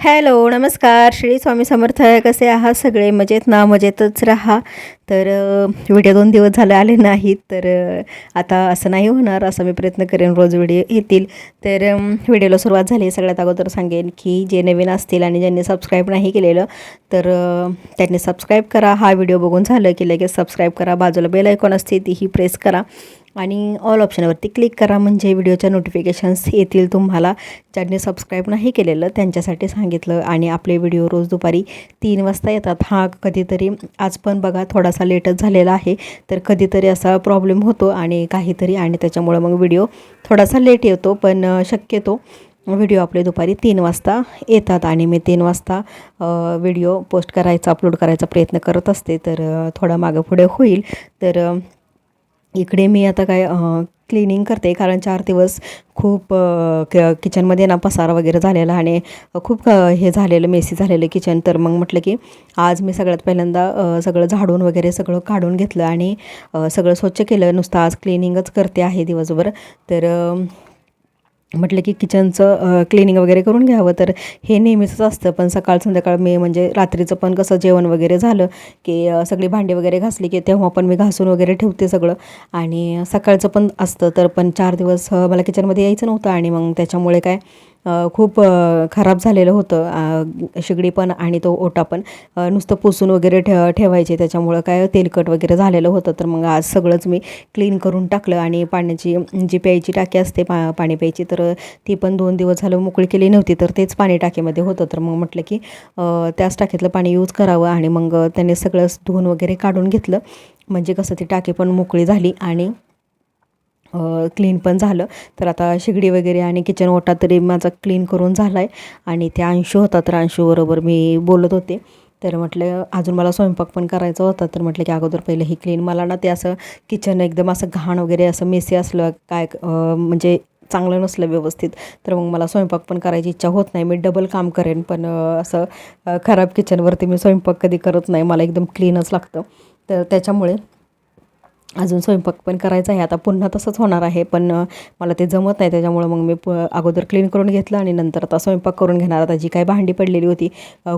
Hello नमस्कार. श्री स्वामी समर्थ कसे आहात सगळे? मजेत ना? मजेतच राहा. तर व्हिडिओ दोन दिवस झाले आले नाहीत. तर आता असं नाही होणार असा मी प्रयत्न करेन. रोज व्हिडिओ येतील. तर व्हिडिओला सुरुवात झाली सगळ्यात अगोदर सांगेन की जे नवीन असतील आणि ज्यांनी सबस्क्राईब नाही केलेलं तर त्यांनी सबस्क्राईब करा. हा व्हिडिओ बघून झालं की लगेच सबस्क्राईब करा. बाजूला बेल आयकॉन असते तीही प्रेस करा. आणि ऑल ऑप्शनवरती क्लिक करा म्हणजे व्हिडिओच्या नोटिफिकेशन्स येतील तुम्हाला. ज्यांनी सबस्क्राईब नाही केलेलं त्यांच्यासाठी सांगितलं. आणि आपले व्हिडिओ रोज दुपारी तीन वाजता येतात. हा कधीतरी आज पण बघा थोडासा लेटच झालेला आहे. तर कधीतरी असा प्रॉब्लेम होतो आणि काहीतरी आणि त्याच्यामुळं मग व्हिडिओ थोडासा लेट येतो पण शक्यतो व्हिडिओ आपले दुपारी तीन वाजता येतात. आणि मी तीन वाजता व्हिडिओ पोस्ट करायचा अपलोड करायचा प्रयत्न करत असते. तर थोडा मागं पुढे होईल. तर इकडे मी आता काय क्लिनिंग करते कारण चार दिवस खूप क किचनमध्ये ना पसारा वगैरे झालेला आणि खूप हे झालेलं मेसी झालेलं किचन तर मग म्हटलं की आज मी सगळ्यात पहिल्यांदा सगळं झाडून वगैरे सगळं काढून घेतलं आणि सगळं स्वच्छ केलं. नुसतं आज क्लिनिंगच करते आहे दिवसभर. तर म्हटलं की किचनचं क्लिनिंग वगैरे करून घ्यावं. तर हे नेहमीचंच असतं. पण सकाळ संध्याकाळ मी म्हणजे रात्रीचं पण कसं जेवण वगैरे झालं की सगळी भांडी वगैरे घासली की तेव्हा पण मी घासून वगैरे ठेवते सगळं. आणि सकाळचं पण असतं. तर पण चार दिवस मला किचनमध्ये यायचं नव्हतं आणि मग त्याच्यामुळे काय खूप खराब झालेलं होतं. शेगडी पण आणि तो ओटा पण. नुसतं पुसून वगैरे ठे ठेवायचे. त्याच्यामुळं काय तेलकट वगैरे झालेलं होतं. तर मग आज सगळंच मी क्लीन करून टाकलं आणि पाण्याची जी प्यायची टाकी असते पा पाणी प्यायची तर ती पण दोन दिवस झालं मोकळी केली नव्हती. तर तेच पाणी टाकीमध्ये होतं. तर मग म्हटलं की त्याच टाकीतलं पाणी यूज करावं आणि मग त्याने सगळं धुवून वगैरे काढून घेतलं. म्हणजे कसं ती टाकी पण मोकळी झाली आणि क्लीन पण झालं. तर आता शिगडी वगैरे आणि किचन ओटा तरी माझा क्लीन करून झाला आहे आणि ते अंशू होता तर अंशूबरोबर मी बोलत होते. तर म्हटलं अजून मला स्वयंपाक पण करायचा होता. तर म्हटलं की अगोदर पहिलं ही क्लीन मला ना ते असं किचन एकदम असं घाण वगैरे असं मेसी असलं काय म्हणजे चांगलं नसलं व्यवस्थित. तर मग मला स्वयंपाक पण करायची इच्छा होत नाही. मी डबल काम करेन पण असं खराब किचनवरती मी स्वयंपाक कधी करत नाही. मला एकदम क्लीनच लागतं. तर त्याच्यामुळे अजून स्वयंपाक पण करायचा आहे. आता पुन्हा तसंच होणार आहे पण मला ते जमत नाही. त्याच्यामुळं मग मी प अगोदर क्लीन करून घेतलं आणि नंतर आता स्वयंपाक करून घेणार. आता जी काही भांडी पडलेली होती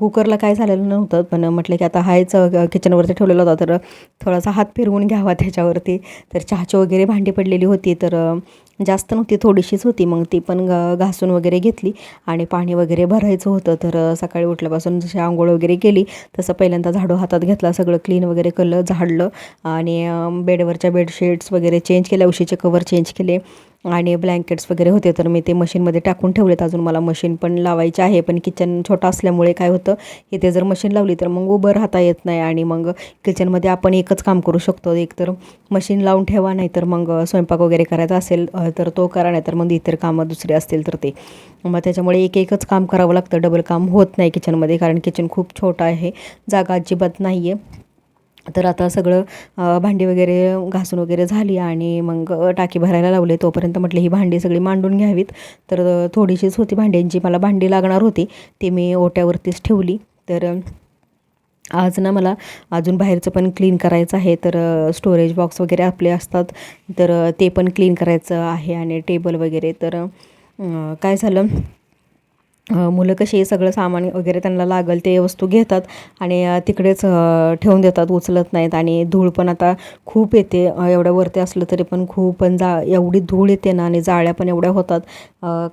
कुकरला काय झालेलं नव्हतं पण म्हटलं की आता हायच किचनवरती ठेवलेला होता. तर थोडासा हात फिरवून घ्यावा त्याच्यावरती. तर चहाची वगैरे भांडी पडलेली होती तर जास्त नव्हती थोडीशीच होती. मग ती पण घासून वगैरे घेतली आणि पाणी वगैरे भरायचं होतं. तर सकाळी उठल्यापासून जशी आंघोळ वगैरे केली तसं पहिल्यांदा झाडू हातात घेतला सगळं क्लीन वगैरे केलं झाडलं आणि बेड बेडवरच्या बेडशीट्स वगैरे चेंज केल्या उशीचे कवर चेंज केले आणि ब्लँकेट्स वगैरे होते. तर मी ते मशीनमध्ये टाकून ठेवलेत. अजून मला मशीन पण लावायची आहे पण किचन छोटा असल्यामुळे काय होतं इथे जर मशीन लावली तर मग उभं राहता येत नाही आणि मग किचनमध्ये आपण एकच काम करू शकतो. एक तर मशीन लावून ठेवा नाही तर मग स्वयंपाक वगैरे करायचा असेल तर तो करा नाही तर मग इतर कामं दुसरे असतील तर ते. मग त्याच्यामुळे एक एकच काम करावं लागतं. डबल काम होत नाही किचनमध्ये कारण किचन खूप छोटं आहे. जागा अजिबात नाही आहे तर आता सगळं भांडी वगैरे घासून वगैरे झाली आणि मग टाकी भरायला लावले. तोपर्यंत म्हटलं ही भांडी सगळी मांडून घ्यावीत. तर थोडीशीच होती भांड्यांची मला भांडी लागणार होती ती मी ओट्यावरतीच ठेवली. तर आज ना मला अजून बाहेरचं पण क्लीन करायचं आहे. तर स्टोरेज बॉक्स वगैरे आपले असतात. तर ते पण क्लीन करायचं आहे आणि टेबल वगैरे. तर काय झालं? मुलं कशी सगळं सामान वगैरे त्यांना लागल ते वस्तू घेतात आणि तिकडेच ठेवून देतात उचलत नाहीत आणि धूळ पण आता खूप येते एवढ्या वरती असलं तरी पण खूप पण जा एवढी धूळ येते ना आणि जाळ्या पण एवढ्या होतात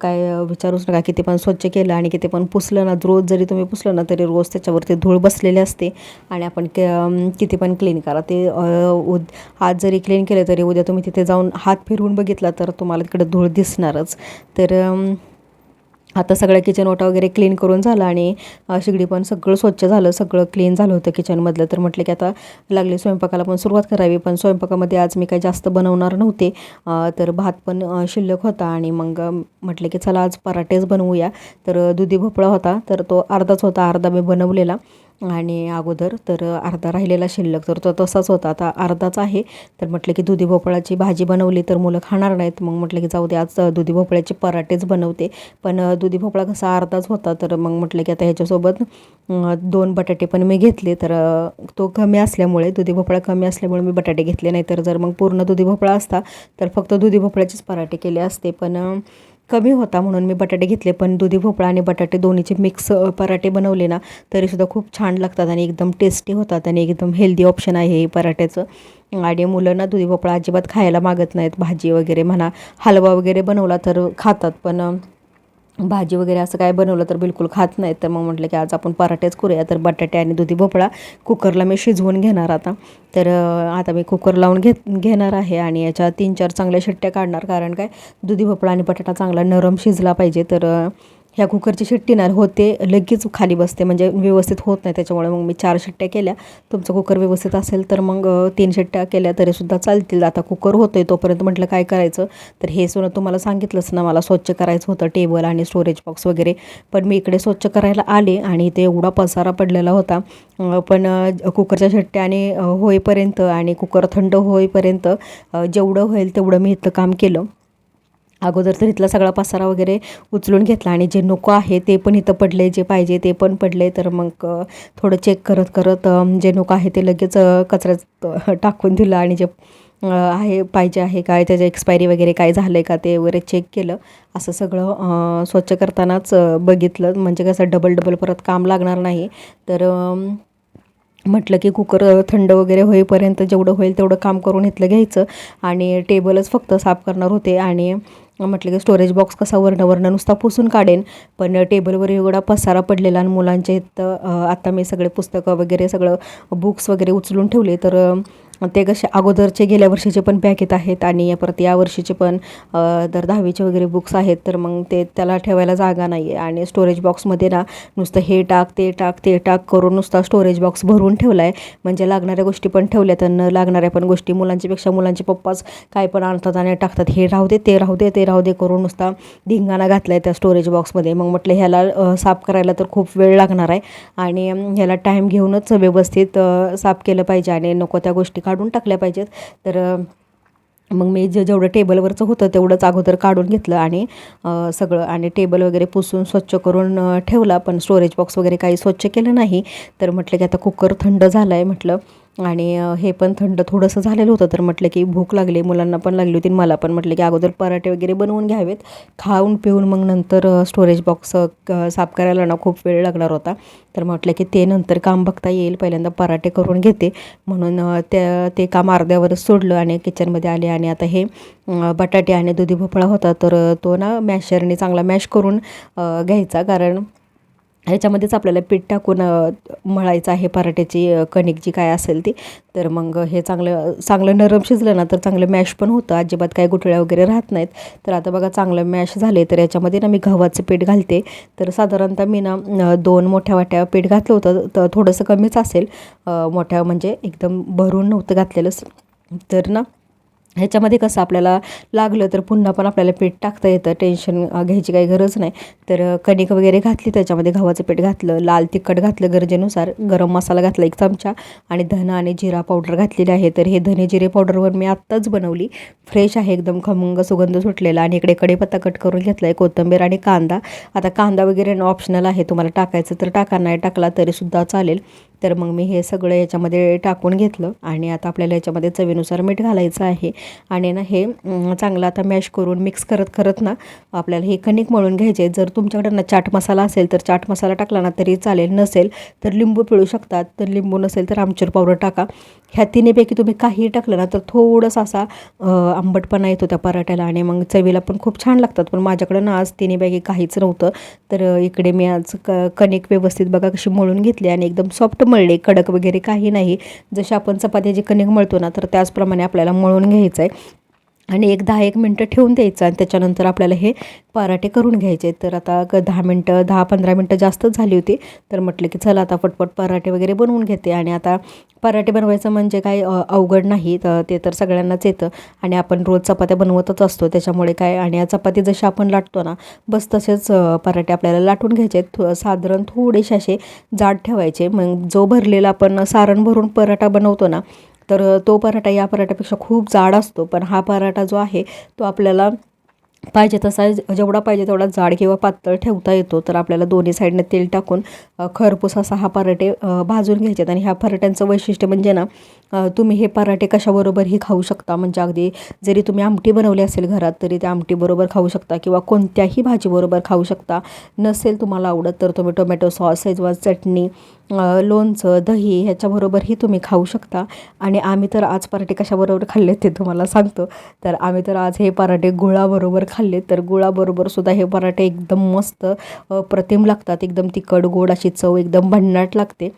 काय विचारूच नका किती पण स्वच्छ केलं आणि किती पण पुसलं ना रोज जरी तुम्ही पुसलं ना तरी रोज त्याच्यावरती धूळ बसलेली असते आणि आपण के किती पण क्लीन करा ते उद आज जरी क्लीन केलं तरी उद्या तुम्ही तिथे जाऊन हात फिरवून बघितला तर तुम्हाला तिकडे धूळ दिसणारच. तर आता सगळं किचन ओटा वगैरे क्लीन करून झालं आणि शिगडी पण सगळं स्वच्छ झालं सगळं क्लीन झालं होतं किचनमधलं तर म्हटलं की आता लागली स्वयंपाकाला पण सुरुवात करावी पण स्वयंपाकामध्ये आज मी काही जास्त बनवणार नव्हते. तर भात पण शिल्लक होता आणि मग म्हटलं की चला आज पराठेच बनवूया. तर दुधी भोपळा होता तर तो अर्धाच होता अर्धा मी बनवलेला. आणि अगोदर तर अर्धा राहिलेला शिल्लक तर तो तसाच होता. आता अर्धाच आहे. तर म्हटलं की दुधी भोपळाची भाजी बनवली तर मुलं खाणार नाहीत. मग म्हटलं की जाऊ दे आज दुधी भोपळ्याचे पराठेच बनवते. पण दुधी भोपळा कसा अर्धाच होता तर मग म्हटलं की आता ह्याच्यासोबत दोन बटाटे पण मी घेतले. तर तो कमी असल्यामुळे दुधी भोपळा कमी असल्यामुळे मी बटाटे घेतले नाही. तर जर मग पूर्ण दुधी भोपळा असता तर फक्त दुधी भोपळ्याचेच पराठे केले असते. पण कमी होता म्हणून मी बटाटे घेतले पण दुधी भोपळा आणि बटाटे दोन्हीचे मिक्स पराठे बनवले ना तरीसुद्धा खूप छान लागतात आणि एकदम टेस्टी होतात आणि एकदम हेल्दी ऑप्शन आहे हे पराठ्याचं. आणि मुलं ना दुधी भोपळा अजिबात खायला मागत नाहीत भाजी वगैरे म्हणा हलवा वगैरे बनवला तर खातात पण भाजी वगैरे असं काय बनवलं तर बिलकुल खात नाहीत. तर मग म्हटलं की आज आपण पराठेच करूया. तर बटाटे आणि दुधी भोपळा कुकरला मी शिजवून घेणार आता. तर आता मी कुकर लावून घेत घेणार आहे आणि याच्या तीन चार चांगल्या शिट्ट्या काढणार. कारण काय दुधी भोपळा आणि बटाटा चांगला नरम शिजला पाहिजे. तर ह्या कुकरची शिट्टी ना होते लगेच खाली बसते म्हणजे व्यवस्थित होत नाही त्याच्यामुळे मग मी चार शिट्ट्या केल्या. तुमचं कुकर व्यवस्थित असेल तर मग तीन शिट्ट्या केल्या तरीसुद्धा चालतील. आता कुकर होतो आहे तोपर्यंत म्हटलं काय करायचं? तर हे सुद्धा तुम्हाला सांगितलंच ना मला स्वच्छ करायचं होतं टेबल आणि स्टोरेज बॉक्स वगैरे. पण मी इकडे स्वच्छ करायला आले आणि ते एवढा पसारा पडलेला होता. पण कुकरच्या शिट्ट्या आणि होईपर्यंत आणि कुकर थंड होईपर्यंत जेवढं होईल तेवढं मी इथं काम केलं. अगोदर तर इथला सगळा पसारा वगैरे उचलून घेतला आणि जे नको आहे ते पण इथं पडले जे पाहिजे ते पण पडले. तर मग थोडं चेक करत करत जे नको आहे ते लगेच कचऱ्यात टाकून दिलं आणि जे आहे पाहिजे आहे काय त्याच्या एक्सपायरी वगैरे काय झालं आहे का ते वगैरे चेक केलं. असं सगळं स्वच्छ करतानाच बघितलं. म्हणजे कसं डबल डबल परत काम लागणार नाही. तर म्हटलं की कुकर थंड वगैरे होईपर्यंत जेवढं होईल तेवढं काम करून इथलं घ्यायचं. आणि टेबलच फक्त साफ करणार होते. आणि म्हटलं की स्टोरेज बॉक्स कसा वरणं नुसता पुसून काढेन. पण टेबलवर एवढा पसारा पडलेला आणि मुलांच्या इथं आत्ता मी सगळे पुस्तकं वगैरे सगळं बुक्स वगैरे उचलून ठेवले. तर ते कसे अगोदरचे गेल्या वर्षीचे पण पॅकेट आहेत आणि परत या वर्षीचे पण दर तर दहावीचे वगैरे बुक्स आहेत तर मग ते त्याला ठेवायला जागा नाही आहे आणि स्टोरेज बॉक्समध्ये ना नुसतं हे टाक ते टाक ते टाक करून नुसता स्टोरेज बॉक्स भरून ठेवला आहे म्हणजे लागणाऱ्या गोष्टी पण ठेवल्या आणि न लागणाऱ्या पण गोष्टी मुलांच्यापेक्षा मुलांचे पप्पाच काय पण आणतात आणि टाकतात हे राहू दे ते राहू दे ते राहू दे करून नुसता धिंगाणा घातला आहे त्या स्टोरेज बॉक्समध्ये मग म्हटलं ह्याला साफ करायला तर खूप वेळ लागणार आहे. आणि ह्याला टाईम घेऊनच व्यवस्थित साफ केलं पाहिजे आणि नको त्या गोष्टी काढून टाकल्या पाहिजेत. तर मग मी जे जेवढं टेबलवरचं होतं तेवढंच अगोदर काढून घेतलं आणि सगळं आणि टेबल वगैरे पुसून स्वच्छ करून ठेवला. पण स्टोरेज बॉक्स वगैरे काही स्वच्छ केलं नाही. तर म्हटलं की आता कुकर थंड झाला आहे म्हटलं. आणि हे पण थंड थोडंसं झालेलं होतं तर म्हटलं की भूक लागली मुलांना पण लागली होती आणि मला पण म्हटलं की अगोदर पराठे वगैरे बनवून घ्यावेत. खाऊन पिऊन मग नंतर स्टोरेज बॉक्स साफ करायला ना खूप वेळ लागणार होता. तर म्हटलं की ते नंतर काम बघता येईल. पहिल्यांदा पराठे करून घेते. म्हणून त्या ते काम अर्ध्यावरच सोडलं आणि किचनमध्ये आले आणि आता हे बटाटे आणि दुधी भोपळा होता तर तो ना मॅशरने चांगला मॅश करून घ्यायचा. कारण ह्याच्यामध्येच आपल्याला पीठ टाकून मळायचं आहे पराठ्याची कणिक जी काय असेल ती तर मग हे चांगलं चांगलं नरम शिजलं ना तर चांगलं मॅश पण होतं. अजिबात काय गुठळ्या वगैरे राहत नाहीत. तर आता बघा चांगलं मॅश झाले तर याच्यामध्ये ना मी गव्हाचं पीठ घालते. तर साधारणतः मी ना दोन मोठ्या वाट्या पीठ घातलं होतं तर थोडंसं कमीच असेल. मोठ्या म्हणजे एकदम भरून नव्हतं घातलेलं तर ना ह्याच्यामध्ये कसं आपल्याला लागलं तर पुन्हा पण आपल्याला पीठ टाकता येतं. टेन्शन घ्यायची काही गरज नाही. तर कणिक वगैरे घातली त्याच्यामध्ये गव्हाचं पीठ घातलं लाल तिखट घातलं गरजेनुसार गरम मसाला घातला एक चमचा आणि धना आणि जिरा पावडर घातलेली आहे. तर हे धने जिरे पावडरवर मी आत्ताच बनवली. फ्रेश आहे एकदम खमंग सुगंध सुटलेला. आणि इकडे कडेपत्ता कट करून घेतला आहे कोथिंबीर आणि कांदा. आता कांदा वगैरे ऑप्शनल आहे तुम्हाला टाकायचं तर टाका नाही टाकला तरीसुद्धा चालेल. तर मग मी हे सगळं याच्यामध्ये टाकून घेतलं आणि आता आपल्याला याच्यामध्ये चवीनुसार मीठ घालायचं आहे. आणि ना हे चांगलं आता मॅश करून मिक्स करत करत ना आपल्याला हे कणिक मळून घ्यायचे जर तुमच्याकडे ना चाट मसाला असेल तर चाट मसाला टाकला ना तरी चालेल. नसेल तर लिंबू पिळू शकतात तर लिंबू नसेल तर आमचूर पावडर टाका. ह्या तिन्हीपैकी तुम्ही काहीही टाकलं ना तर थोडंसं असा आंबटपणा येतो त्या पराठ्याला आणि मग चवीला पण खूप छान लागतात. पण माझ्याकडं ना आज तिन्हीपैकी काहीच नव्हतं. तर इकडे मी आज क कणिक व्यवस्थित बघा कशी मळून घेतली आणि एकदम सॉफ्ट मळले कडक वगैरे काही नाही. जसे आपण चपात्याची कणिक मळतो ना तर त्याचप्रमाणे आपल्याला मळून घ्यायचं आहे आणि एक दहा एक मिनटं ठेवून द्यायचं आणि त्याच्यानंतर आपल्याला हे पराठे करून घ्यायचे. तर आता क दहा मिनटं दहा पंधरा मिनटं जास्तच झाली होती. तर म्हटलं की चला आता पटपट पराठे वगैरे बनवून घेते. आणि आता पराठे बनवायचं म्हणजे काय अवघड नाही. तर ते तर सगळ्यांनाच येतं. आणि आपण रोज चपात्या बनवतच असतो. त्याच्यामुळे काय आणि या चपाती जशी आपण लाटतो ना बस तसेच पराठे आपल्याला लाटून घ्यायचे. थो साधारण थोडेसे असे जाड ठेवायचे. मग जो भरलेला आपण सारण भरून पराठा बनवतो ना तर तो पराठा या पराठ्यापेक्षा खूप जाड असतो पण हा पराठा जो आहे तो आपल्याला पाहिजे तसा जेवढा पाहिजे तेवढा जाड किंवा पातळ ठेवता येतो. तर आपल्याला दोन्ही साईडनं तेल टाकून खरपूस असा हा पराठे भाजून घ्यायचे. आणि ह्या पराठ्यांचं वैशिष्ट्य म्हणजे ना तुम्ही हे पराठे कशाबरोबरही खाऊ शकता? म्हणजे अगदी जरी तुम्ही आमटी बनवली असेल घरात तरी त्या आमटीबरोबर खाऊ शकता किंवा कोणत्याही भाजीबरोबर खाऊ शकता. नसेल तुम्हाला आवडत तर तुम्ही टोमॅटो सॉस किंवा चटणी लोणचं दही ह्याच्याबरोबरही तुम्ही खाऊ शकता. आणि आम्ही तर आज पराठे कशाबरोबर खाल्ले ते तुम्हाला सांगतो. तर आम्ही तर आज हे पराठे गुळाबरोबर खाल्ले तर गुळाबरोबर सुद्धा हे पराठे एकदम मस्त अप्रतिम लागतात. एकदम तिखट गोड अशी चव एकदम भन्नाट लागते.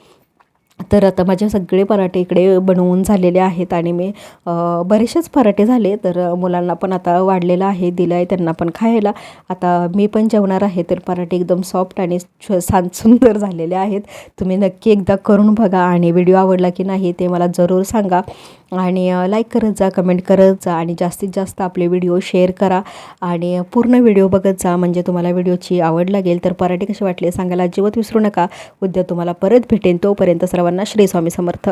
तर आता माझे सगळे पराठे इकडे बनवून झालेले आहेत आणि मी बरेचसेच पराठे झाले. तर मुलांना पण आता वाढलेलं आहे दिलं आहे त्यांना पण खायला. आता मी पण जेवणार आहे तर पराठे एकदम सॉफ्ट आणि छान सुंदर झालेले आहेत. तुम्ही नक्की एकदा करून बघा आणि व्हिडिओ आवडला की नाही ते मला जरूर सांगा. आणि लाईक करत जा कमेंट करत जा आणि जास्तीत जास्त आपले व्हिडिओ शेअर करा. आणि पूर्ण व्हिडिओ बघत जा म्हणजे तुम्हाला व्हिडिओची आवड लागेल. तर पराठे कसे वाटले सांगायला अजिबात विसरू नका. उद्या तुम्हाला परत भेटेन. तोपर्यंत सर्वांना श्री स्वामी समर्थ.